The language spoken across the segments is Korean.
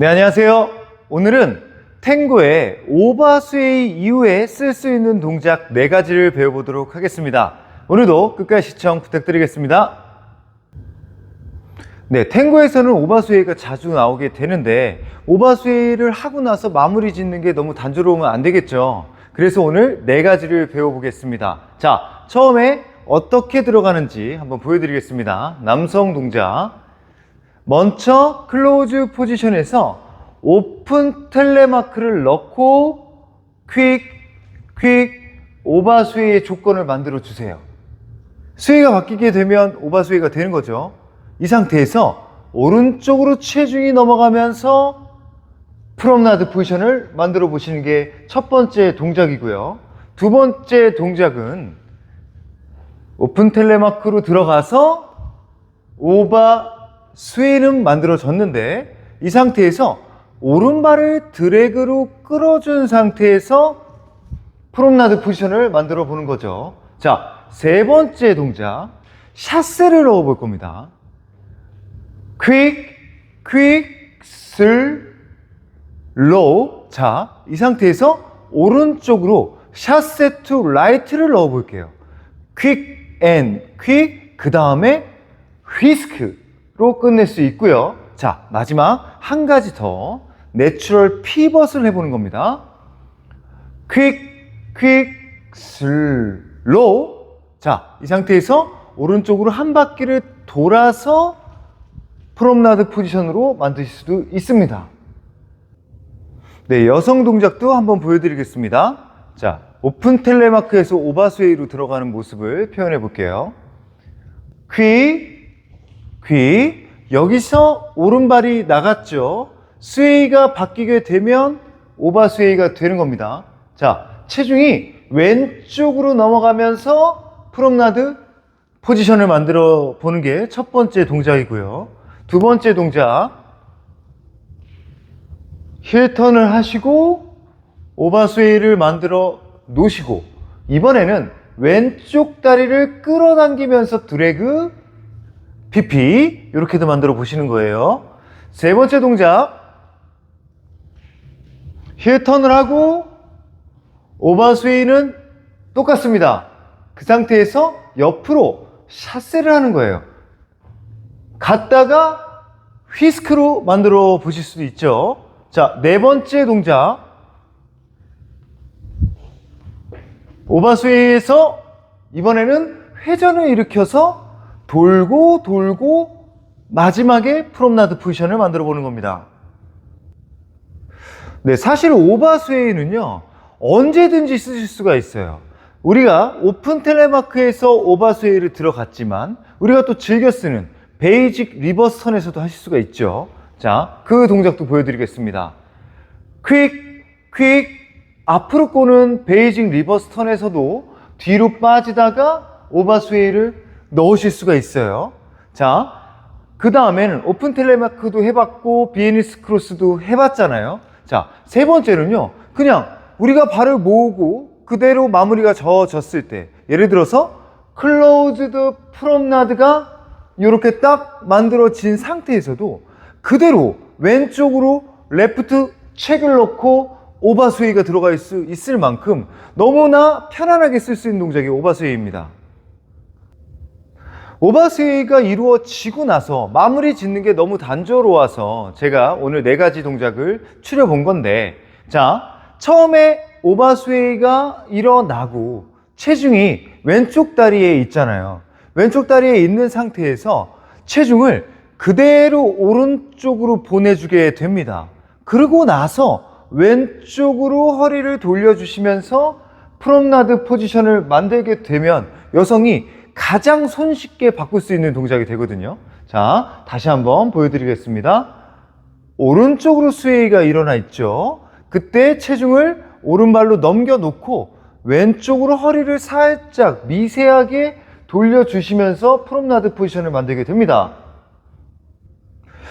네, 안녕하세요. 오늘은 탱고의 오버스웨이 이후에 쓸 수 있는 동작 네가지를 배워보도록 하겠습니다. 오늘도 끝까지 시청 부탁드리겠습니다. 네, 탱고에서는 오버스웨이가 자주 나오게 되는데 오버스웨이를 하고 나서 마무리 짓는 게 너무 단조로우면 안 되겠죠. 그래서 오늘 네가지를 배워보겠습니다. 자, 처음에 어떻게 들어가는지 한번 보여드리겠습니다. 남성 동작. 먼저 클로즈 포지션에서 오픈 텔레마크를 넣고 퀵, 퀵, 오바 스웨이의 조건을 만들어 주세요. 스웨이가 바뀌게 되면 오바 스웨이가 되는 거죠. 이 상태에서 오른쪽으로 체중이 넘어가면서 프롬나드 포지션을 만들어 보시는 게 첫 번째 동작이고요. 두 번째 동작은 오픈 텔레마크로 들어가서 오바 스웨이는 만들어졌는데 이 상태에서 오른발을 드래그로 끌어준 상태에서 프롬나드 포지션을 만들어 보는 거죠. 자, 세 번째 동작 샷세를 넣어 볼 겁니다. 퀵, 퀵, 슬, 로우. 자, 이 상태에서 오른쪽으로 샷세 투 라이트를 넣어 볼게요. 퀵 앤 퀵, 그 다음에 휘스크 로 끝낼 수 있고요. 자, 마지막 한 가지 더 내추럴 피벗을 해보는 겁니다. 퀵, 퀵, 슬로우. 자, 이 상태에서 오른쪽으로 한 바퀴를 돌아서 프롬나드 포지션으로 만드실 수도 있습니다. 네, 여성 동작도 한번 보여드리겠습니다. 자, 오픈 텔레마크에서 오바스웨이로 들어가는 모습을 표현해 볼게요. 퀴, 퀴. 여기서 오른발이 나갔죠. 스웨이가 바뀌게 되면 오바 스웨이가 되는 겁니다. 자, 체중이 왼쪽으로 넘어가면서 프롬나드 포지션을 만들어 보는 게 첫 번째 동작이고요. 두 번째 동작. 힐턴을 하시고 오바스웨이를 만들어 놓으시고 이번에는 왼쪽 다리를 끌어당기면서 드래그 PP 이렇게도 만들어 보시는 거예요. 세 번째 동작 힐 턴을 하고 오버스웨이는 똑같습니다. 그 상태에서 옆으로 샷세를 하는 거예요. 갔다가 휘스크로 만들어 보실 수도 있죠. 자, 네 번째 동작 오버스웨이에서 이번에는 회전을 일으켜서 돌고 돌고 마지막에 프롬나드 포지션을 만들어 보는 겁니다. 네, 사실 오버스웨이는요, 언제든지 쓰실 수가 있어요. 우리가 오픈 텔레마크에서 오버스웨이를 들어갔지만, 우리가 또 즐겨 쓰는 베이직 리버스 턴에서도 하실 수가 있죠. 자, 그 동작도 보여드리겠습니다. 퀵, 퀵, 앞으로 꼬는 베이직 리버스 턴에서도 뒤로 빠지다가 오버스웨이를 넣으실 수가 있어요. 자, 그 다음에는 오픈 텔레마크도 해봤고, 비에니스 크로스도 해봤잖아요. 자, 세 번째는요, 그냥 우리가 발을 모으고 그대로 마무리가 저어졌을 때, 예를 들어서 클로즈드 프롬나드가 이렇게 딱 만들어진 상태에서도 그대로 왼쪽으로 레프트 책을 넣고 오버스웨이가 들어갈 수 있을 만큼 너무나 편안하게 쓸 수 있는 동작이 오버스웨이입니다. 오버스웨이가 이루어지고 나서 마무리 짓는 게 너무 단조로워서 제가 오늘 네 가지 동작을 추려본 건데 자 처음에 오버스웨이가 일어나고 체중이 왼쪽 다리에 있잖아요. 왼쪽 다리에 있는 상태에서 체중을 그대로 오른쪽으로 보내주게 됩니다. 그러고 나서 왼쪽으로 허리를 돌려주시면서 프롬나드 포지션을 만들게 되면 여성이 가장 손쉽게 바꿀 수 있는 동작이 되거든요. 자, 다시 한번 보여드리겠습니다. 오른쪽으로 스웨이가 일어나 있죠. 그때 체중을 오른발로 넘겨놓고 왼쪽으로 허리를 살짝 미세하게 돌려주시면서 프롬나드 포지션을 만들게 됩니다.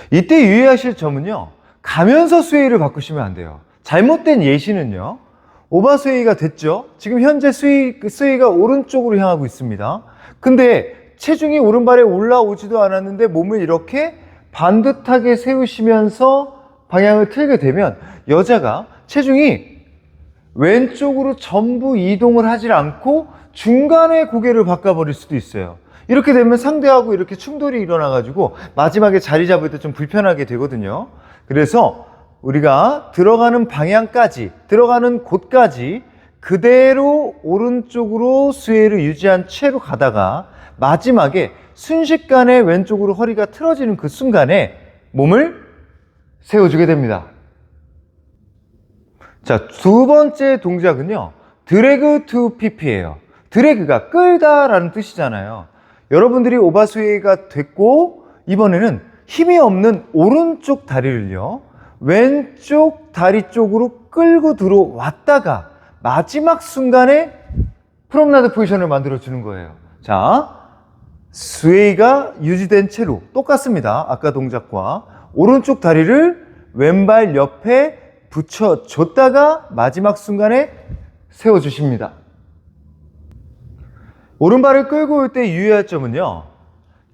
이때 유의하실 점은요. 가면서 스웨이를 바꾸시면 안 돼요. 잘못된 예시는요. 오버스웨이가 됐죠. 지금 현재 스웨이, 스웨이가 오른쪽으로 향하고 있습니다. 근데 체중이 오른발에 올라오지도 않았는데 몸을 이렇게 반듯하게 세우시면서 방향을 틀게 되면 여자가 체중이 왼쪽으로 전부 이동을 하질 않고 중간에 고개를 바꿔버릴 수도 있어요. 이렇게 되면 상대하고 이렇게 충돌이 일어나가지고 마지막에 자리 잡을 때 좀 불편하게 되거든요. 그래서 우리가 들어가는 방향까지, 들어가는 곳까지 그대로 오른쪽으로 수혜를 유지한 채로 가다가 마지막에 순식간에 왼쪽으로 허리가 틀어지는 그 순간에 몸을 세워주게 됩니다. 자, 두 번째 동작은요. 드래그 투 피피예요. 드래그가 끌다라는 뜻이잖아요. 여러분들이 오바스웨이가 됐고 이번에는 힘이 없는 오른쪽 다리를요. 왼쪽 다리 쪽으로 끌고 들어왔다가 마지막 순간에 프롬나드 포지션을 만들어 주는 거예요. 자, 스웨이가 유지된 채로 똑같습니다. 아까 동작과 오른쪽 다리를 왼발 옆에 붙여 줬다가 마지막 순간에 세워 주십니다. 오른발을 끌고 올 때 유의할 점은요.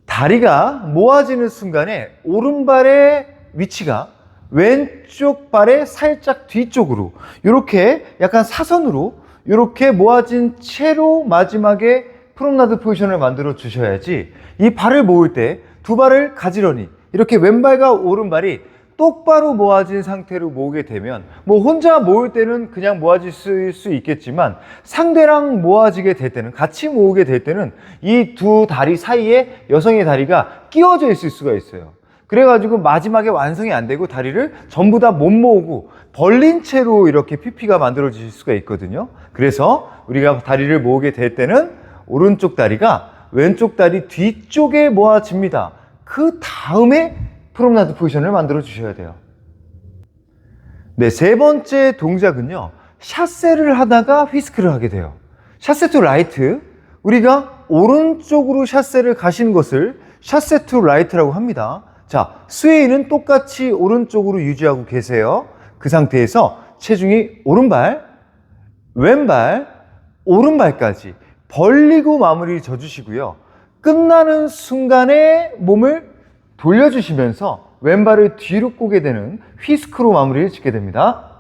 다리가 모아지는 순간에 오른발의 위치가 왼쪽 발의 살짝 뒤쪽으로 이렇게 약간 사선으로 이렇게 모아진 채로 마지막에 프롬나드 포지션을 만들어 주셔야지 이 발을 모을 때 두 발을 가지런히 이렇게 왼발과 오른발이 똑바로 모아진 상태로 모으게 되면 뭐 혼자 모을 때는 그냥 모아질 수, 수 있겠지만 상대랑 모아지게 될 때는 같이 모으게 될 때는 이 두 다리 사이에 여성의 다리가 끼워져 있을 수가 있어요. 그래가지고 마지막에 완성이 안 되고 다리를 전부 다 못 모으고 벌린 채로 이렇게 PP가 만들어질 수가 있거든요. 그래서 우리가 다리를 모으게 될 때는 오른쪽 다리가 왼쪽 다리 뒤쪽에 모아집니다. 그 다음에 프롬나드 포지션을 만들어 주셔야 돼요. 네, 세 번째 동작은요. 샷세를 하다가 휘스크를 하게 돼요. 샷세 투 라이트. 우리가 오른쪽으로 샷세를 가시는 것을 샷세 투 라이트라고 합니다. 자, 스웨이는 똑같이 오른쪽으로 유지하고 계세요. 그 상태에서 체중이 오른발, 왼발, 오른발까지 벌리고 마무리 져주시고요. 끝나는 순간에 몸을 돌려주시면서 왼발을 뒤로 꼬게 되는 휘스크로 마무리를 짓게 됩니다.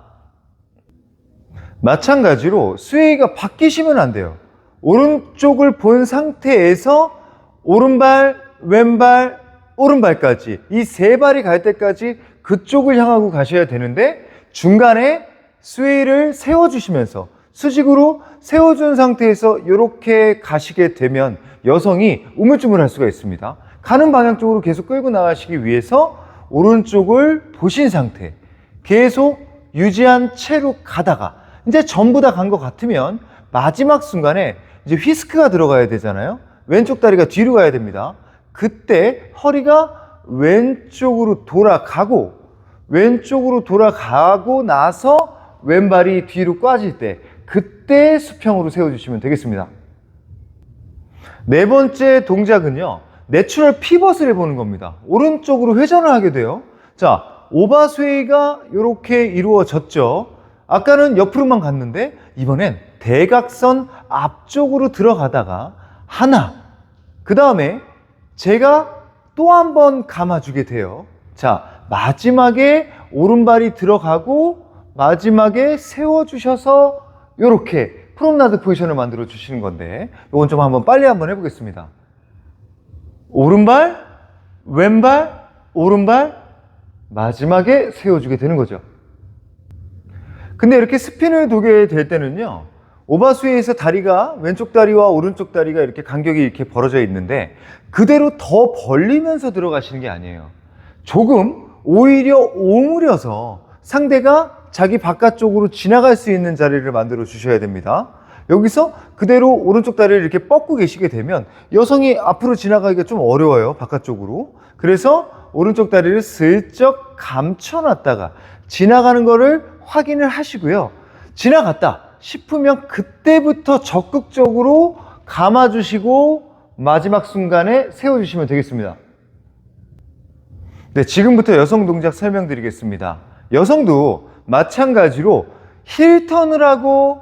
마찬가지로 스웨이가 바뀌시면 안 돼요. 오른쪽을 본 상태에서 오른발, 왼발, 오른발까지 이 세 발이 갈 때까지 그쪽을 향하고 가셔야 되는데 중간에 스웨이를 세워주시면서 수직으로 세워준 상태에서 이렇게 가시게 되면 여성이 우물쭈물할 수가 있습니다. 가는 방향 쪽으로 계속 끌고 나가시기 위해서 오른쪽을 보신 상태 계속 유지한 채로 가다가 이제 전부 다 간 것 같으면 마지막 순간에 이제 휘스크가 들어가야 되잖아요. 왼쪽 다리가 뒤로 가야 됩니다. 그때 허리가 왼쪽으로 돌아가고 왼쪽으로 돌아가고 나서 왼발이 뒤로 꽈질 때 그때 수평으로 세워주시면 되겠습니다. 네 번째 동작은요. 내추럴 피벗을 해보는 겁니다. 오른쪽으로 회전을 하게 돼요. 자, 오바스웨이가 이렇게 이루어졌죠. 아까는 옆으로만 갔는데 이번엔 대각선 앞쪽으로 들어가다가 하나, 그 다음에 제가 또 한 번 감아주게 돼요. 자, 마지막에 오른발이 들어가고 마지막에 세워주셔서 이렇게 프롬나드 포지션을 만들어 주시는 건데 이건 좀 한번 빨리 한번 해보겠습니다. 오른발, 왼발, 오른발, 마지막에 세워주게 되는 거죠. 근데 이렇게 스핀을 도게 될 때는요, 오바스웨이에서 다리가 왼쪽 다리와 오른쪽 다리가 이렇게 간격이 이렇게 벌어져 있는데 그대로 더 벌리면서 들어가시는 게 아니에요. 조금 오히려 오므려서 상대가 자기 바깥쪽으로 지나갈 수 있는 자리를 만들어 주셔야 됩니다. 여기서 그대로 오른쪽 다리를 이렇게 뻗고 계시게 되면 여성이 앞으로 지나가기가 좀 어려워요. 바깥쪽으로. 그래서 오른쪽 다리를 슬쩍 감춰놨다가 지나가는 거를 확인을 하시고요. 지나갔다 싶으면 그때부터 적극적으로 감아주시고 마지막 순간에 세워주시면 되겠습니다. 네, 지금부터 여성 동작 설명드리겠습니다. 여성도 마찬가지로 힐턴을 하고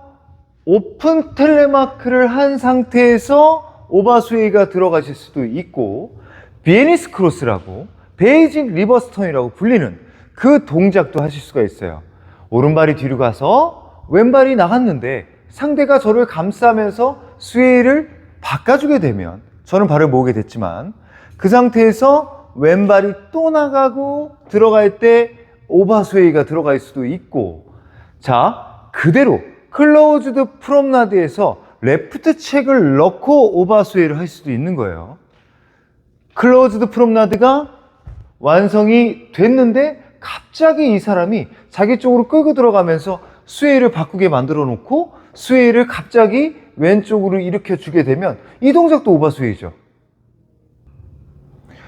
오픈 텔레마크를 한 상태에서 오바스웨이가 들어가실 수도 있고 비에니스 크로스라고 베이직 리버스턴이라고 불리는 그 동작도 하실 수가 있어요. 오른발이 뒤로 가서 왼발이 나갔는데 상대가 저를 감싸면서 스웨이를 바꿔주게 되면 저는 발을 모으게 됐지만 그 상태에서 왼발이 또 나가고 들어갈 때 오바 스웨이가 들어갈 수도 있고 자 그대로 클로즈드 프롬나드에서 레프트 책을 넣고 오바 스웨이를 할 수도 있는 거예요. 클로즈드 프롬나드가 완성이 됐는데 갑자기 이 사람이 자기 쪽으로 끌고 들어가면서 스웨이를 바꾸게 만들어 놓고 스웨이를 갑자기 왼쪽으로 일으켜 주게 되면 이 동작도 오버스웨이죠.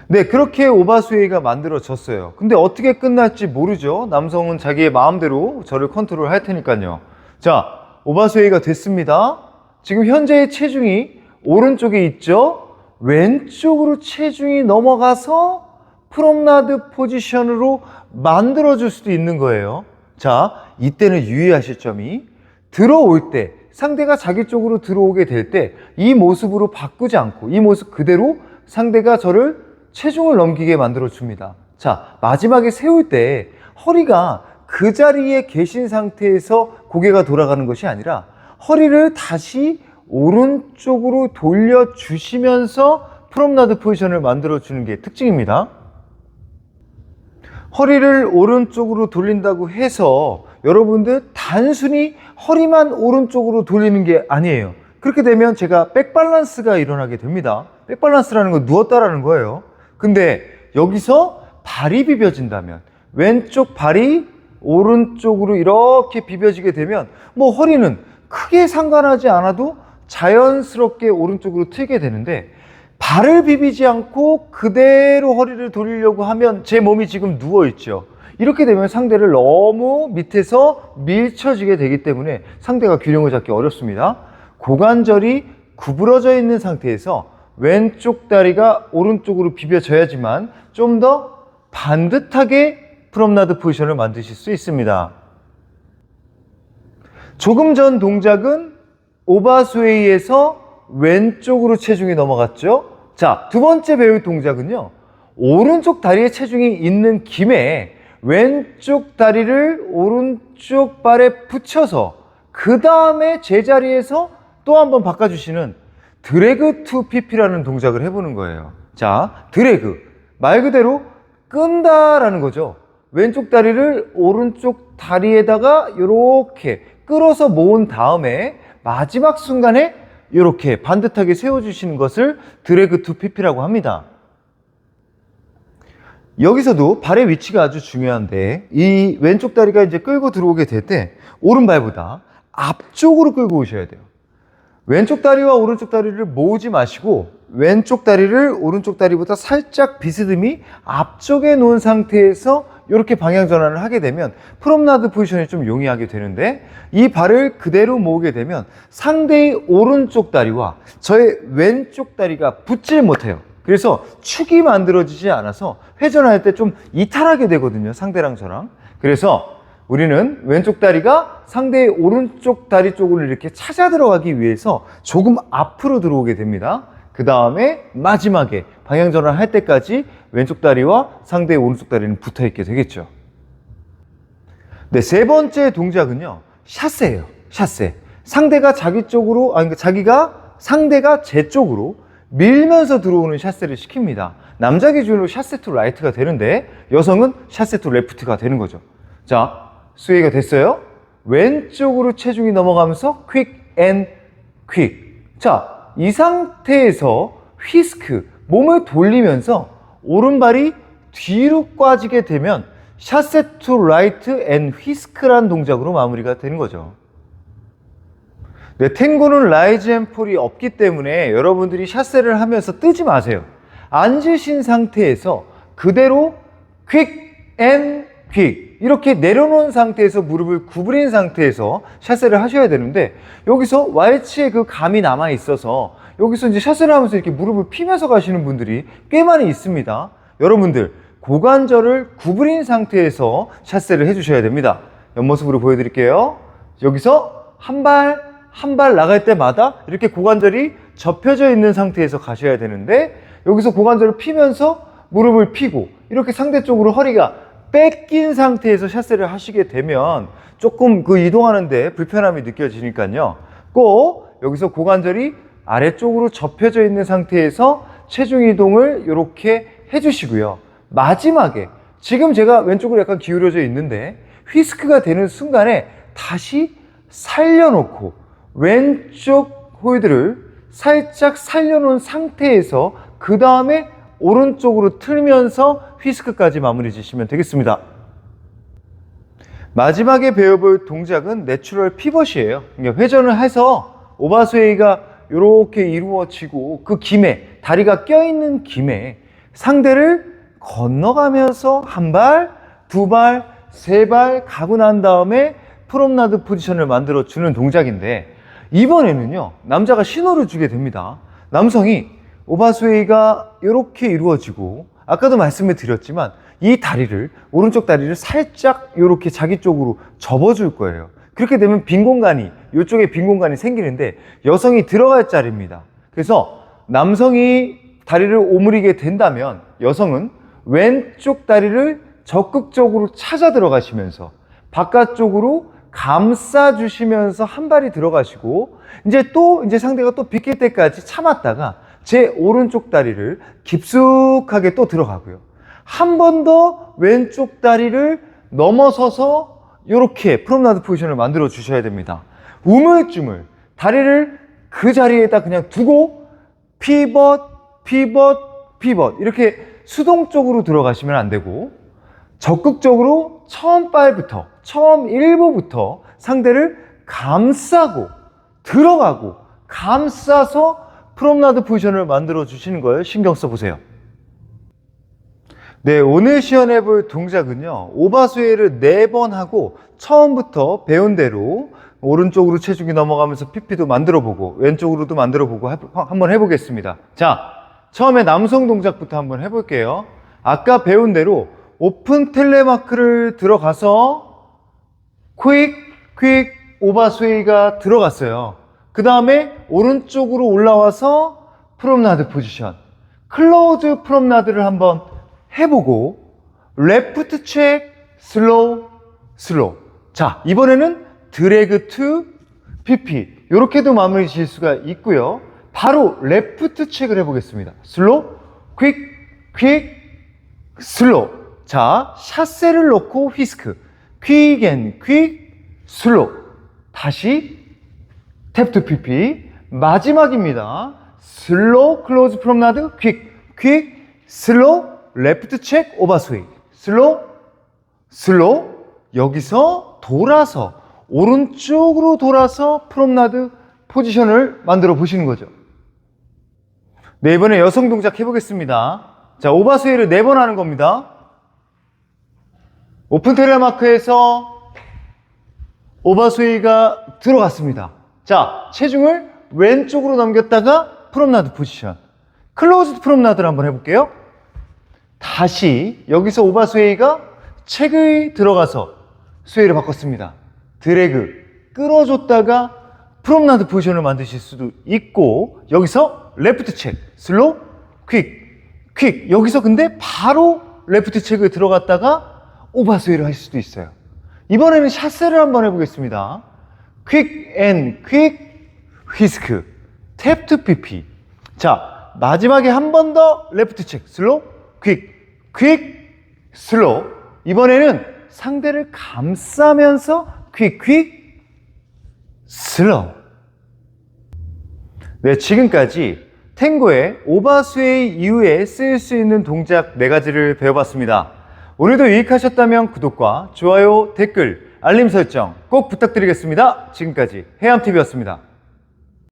네, 그렇게 오버스웨이가 만들어졌어요. 근데 어떻게 끝날지 모르죠. 남성은 자기의 마음대로 저를 컨트롤 할 테니까요. 자, 오버스웨이가 됐습니다. 지금 현재의 체중이 오른쪽에 있죠. 왼쪽으로 체중이 넘어가서 프롬나드 포지션으로 만들어줄 수도 있는 거예요. 자, 이때는 유의하실 점이 들어올 때 상대가 자기 쪽으로 들어오게 될 때 이 모습으로 바꾸지 않고 이 모습 그대로 상대가 저를 체중을 넘기게 만들어 줍니다. 자, 마지막에 세울 때 허리가 그 자리에 계신 상태에서 고개가 돌아가는 것이 아니라 허리를 다시 오른쪽으로 돌려 주시면서 프롬나드 포지션을 만들어 주는 게 특징입니다. 허리를 오른쪽으로 돌린다고 해서 여러분들 단순히 허리만 오른쪽으로 돌리는 게 아니에요. 그렇게 되면 제가 백밸런스가 일어나게 됩니다. 백밸런스라는 건 누웠다라는 거예요. 근데 여기서 발이 비벼진다면 왼쪽 발이 오른쪽으로 이렇게 비벼지게 되면 뭐 허리는 크게 상관하지 않아도 자연스럽게 오른쪽으로 틀게 되는데 발을 비비지 않고 그대로 허리를 돌리려고 하면 제 몸이 지금 누워 있죠. 이렇게 되면 상대를 너무 밑에서 밀쳐지게 되기 때문에 상대가 균형을 잡기 어렵습니다. 고관절이 구부러져 있는 상태에서 왼쪽 다리가 오른쪽으로 비벼져야지만 좀 더 반듯하게 프롬나드 포지션을 만드실 수 있습니다. 조금 전 동작은 오바스웨이에서 왼쪽으로 체중이 넘어갔죠. 자, 두 번째 배울 동작은요. 오른쪽 다리에 체중이 있는 김에 왼쪽 다리를 오른쪽 발에 붙여서 그 다음에 제자리에서 또 한번 바꿔주시는 드래그 투 PP라는 동작을 해보는 거예요. 자, 드래그. 말 그대로 끈다라는 거죠. 왼쪽 다리를 오른쪽 다리에다가 이렇게 끌어서 모은 다음에 마지막 순간에 이렇게 반듯하게 세워주시는 것을 드래그 투 PP라고 합니다. 여기서도 발의 위치가 아주 중요한데 이 왼쪽 다리가 이제 끌고 들어오게 될 때 오른발보다 앞쪽으로 끌고 오셔야 돼요. 왼쪽 다리와 오른쪽 다리를 모으지 마시고 왼쪽 다리를 오른쪽 다리보다 살짝 비스듬히 앞쪽에 놓은 상태에서 이렇게 방향 전환을 하게 되면 프롬나드 포지션이 좀 용이하게 되는데 이 발을 그대로 모으게 되면 상대의 오른쪽 다리와 저의 왼쪽 다리가 붙질 못해요. 그래서 축이 만들어지지 않아서 회전할 때 좀 이탈하게 되거든요. 상대랑 저랑. 그래서 우리는 왼쪽 다리가 상대의 오른쪽 다리 쪽으로 이렇게 찾아 들어가기 위해서 조금 앞으로 들어오게 됩니다. 그 다음에 마지막에 방향 전환 할 때까지 왼쪽 다리와 상대의 오른쪽 다리는 붙어 있게 되겠죠. 네, 세 번째 동작은요. 샷세예요. 샷세. 상대가 자기 쪽으로 아니 그러니까 자기가 상대가 제 쪽으로 밀면서 들어오는 샷세를 시킵니다. 남자 기준으로 샷세 투 라이트가 되는데 여성은 샷세 투 레프트가 되는 거죠. 자, 스웨이가 됐어요. 왼쪽으로 체중이 넘어가면서 퀵 앤 퀵. 자, 이 상태에서 휘스크, 몸을 돌리면서 오른발이 뒤로 빠지게 되면 샷세 투 라이트 앤 휘스크란 동작으로 마무리가 되는 거죠. 네, 탱고는 라이즈 앤 폴이 없기 때문에 여러분들이 샷세를 하면서 뜨지 마세요. 앉으신 상태에서 그대로 퀵 앤 퀵 이렇게 내려놓은 상태에서 무릎을 구부린 상태에서 샷세를 하셔야 되는데 여기서 왈츠의 그 감이 남아 있어서 여기서 이제 샷세를 하면서 이렇게 무릎을 피면서 가시는 분들이 꽤 많이 있습니다. 여러분들 고관절을 구부린 상태에서 샷세를 해주셔야 됩니다. 옆모습으로 보여드릴게요. 여기서 한 발, 한 발 나갈 때마다 이렇게 고관절이 접혀져 있는 상태에서 가셔야 되는데 여기서 고관절을 피면서 무릎을 피고 이렇게 상대 쪽으로 허리가 뺏긴 상태에서 샷세를 하시게 되면 조금 그 이동하는데 불편함이 느껴지니까요. 꼭 여기서 고관절이 아래쪽으로 접혀져 있는 상태에서 체중 이동을 이렇게 해주시고요. 마지막에 지금 제가 왼쪽으로 약간 기울여져 있는데 휘스크가 되는 순간에 다시 살려놓고 왼쪽 호이드를 살짝 살려놓은 상태에서 그 다음에 오른쪽으로 틀면서 휘스크까지 마무리 지시면 되겠습니다. 마지막에 배워볼 동작은 내추럴 피벗이에요. 그러니까 회전을 해서 오바스웨이가 이렇게 이루어지고 그 김에 다리가 껴있는 김에 상대를 건너가면서 한 발, 두 발, 세 발 가고 난 다음에 프롬나드 포지션을 만들어 주는 동작인데 이번에는요 남자가 신호를 주게 됩니다. 남성이 오바스웨이가 이렇게 이루어지고 아까도 말씀을 드렸지만 이 다리를 오른쪽 다리를 살짝 이렇게 자기 쪽으로 접어줄 거예요. 그렇게 되면 빈 공간이 이쪽에 빈 공간이 생기는데 여성이 들어갈 자리입니다. 그래서 남성이 다리를 오므리게 된다면 여성은 왼쪽 다리를 적극적으로 찾아 들어가시면서 바깥쪽으로 감싸 주시면서 한 발이 들어가시고 이제 또 이제 상대가 또 비킬 때까지 참았다가 제 오른쪽 다리를 깊숙하게 또 들어가고요. 한 번 더 왼쪽 다리를 넘어서서 이렇게 프롬나드 포지션을 만들어 주셔야 됩니다. 우물쭈물 다리를 그 자리에다 그냥 두고 피벗, 피벗, 피벗 이렇게 수동적으로 들어가시면 안 되고 적극적으로 처음 발부터 처음 일부부터 상대를 감싸고 들어가고 감싸서 프롬나드 포지션을 만들어 주시는 걸 신경 써 보세요. 네, 오늘 시연해 볼 동작은요. 오바스웨이를 네번 하고 처음부터 배운 대로 오른쪽으로 체중이 넘어가면서 PP도 만들어 보고 왼쪽으로도 만들어 보고 한번 해 보겠습니다. 자, 처음에 남성 동작부터 한번 해 볼게요. 아까 배운 대로 오픈 텔레마크를 들어가서 퀵, 퀵 오바스웨이가 들어갔어요. 그 다음에 오른쪽으로 올라와서 프롬나드 포지션. 클로즈 프롬나드를 한번 해보고 레프트 체크 슬로우 슬로우 자 이번에는 드래그 투 PP 이렇게도 마무리 지을 수가 있고요. 바로 레프트 체크를 해보겠습니다. 슬로우 퀵퀵 슬로우. 자 샷세를 놓고 휘스크. 퀵 앤 퀵 슬로우. 다시 탭 투 PP 마지막입니다. 슬로우 클로즈 프롬나드 퀵 퀵 슬로우 레프트 체크 오버 스윙. 슬로우 슬로우. 여기서 돌아서 오른쪽으로 돌아서 프롬나드 포지션을 만들어 보시는 거죠 네 이번에 여성 동작 해보겠습니다 자 오버스윙을 네번 하는 겁니다 오픈 텔레마크에서 오버스웨이가 들어갔습니다. 자, 체중을 왼쪽으로 넘겼다가 프롬나드 포지션. 클로즈드 프롬나드를 한번 해볼게요. 다시 여기서 오버스웨이가 책을 들어가서 스웨이를 바꿨습니다. 드래그 끌어줬다가 프롬나드 포지션을 만드실 수도 있고 여기서 레프트 책 슬로우 퀵, 퀵 여기서 근데 바로 레프트 책을 들어갔다가 오버스웨이를 하실 수도 있어요. 이번에는 샷세를 한번 해보겠습니다. 퀵 앤 퀵 휘스크 탭 투 PP 자 마지막에 한 번 더 레프트 책 슬로우 퀵 퀵 슬로우 이번에는 상대를 감싸면서 퀵퀵 슬로우 네 지금까지 탱고의 오버스웨이 이후에 쓰일 수 있는 동작 네 가지를 배워봤습니다. 오늘도 유익하셨다면 구독과 좋아요, 댓글, 알림 설정 꼭 부탁드리겠습니다. 지금까지 해암TV였습니다.